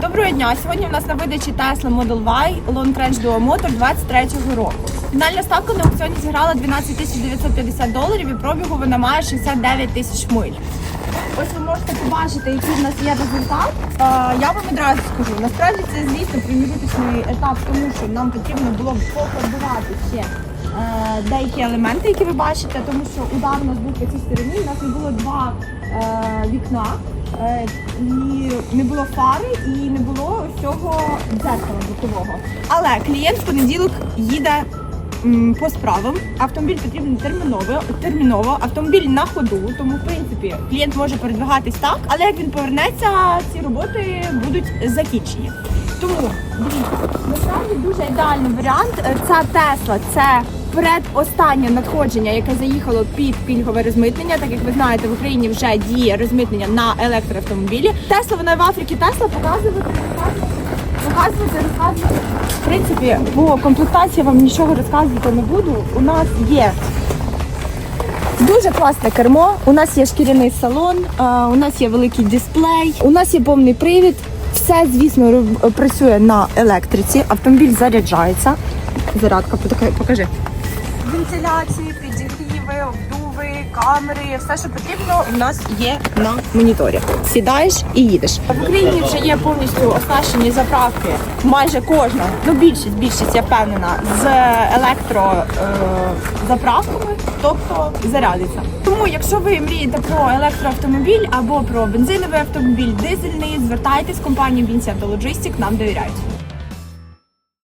Доброго дня! Сьогодні у нас на видачі Tesla Model Y Long Range Duo Motor 23-го року. Фінальна ставка на аукціоні зіграла 12 тисяч 950 доларів і пробігу вона має 69 тисяч миль. Ось ви можете побачити, який в нас є результат. Е, Я вам одразу скажу, насправді це, звісно, проміжуточний етап, тому що нам потрібно було б пофарбувати ще е, деякі елементи, які ви бачите, тому що удар у нас був по цій стороні, у нас не було два е, вікна. Е, І не було фари, і не було цього дзеркала бокового. Але клієнт в понеділок їде по справам. Автомобіль потрібен терміново, терміново. Автомобіль на ходу, тому в принципі клієнт може передвигатись так. Але як він повернеться, ці роботи будуть закінчені. Тому насправді дуже ідеальний варіант. Е, Ця Тесла це передостаннє надходження, яке заїхало під пільгове розмитнення. Так як ви знаєте, в Україні вже діє розмитнення на електроавтомобілі. Тесла вона в Африці Тесла показувати, показувати, розказувати. В принципі, по комплектації вам нічого розказувати не буду. У нас є Дуже класне кермо. У нас є шкіряний салон, у нас є великий дисплей, у нас є повний привід. Все, звісно, працює на електриці. Автомобіль заряджається. Зарядка, покажи. Вентиляції, підігріви, обдуви, камери, все, що потрібно, у нас є на моніторі. Сідаєш і їдеш. В Україні вже є повністю оснащені заправки. Майже кожна, ну більшість, більшість, я впевнена, з електро е, тобто зарядиться. Тому, якщо ви мрієте про електроавтомобіль або про бензиновий автомобіль, дизельний, звертайтесь, компанія Vinci Auto Logistics нам довіряють.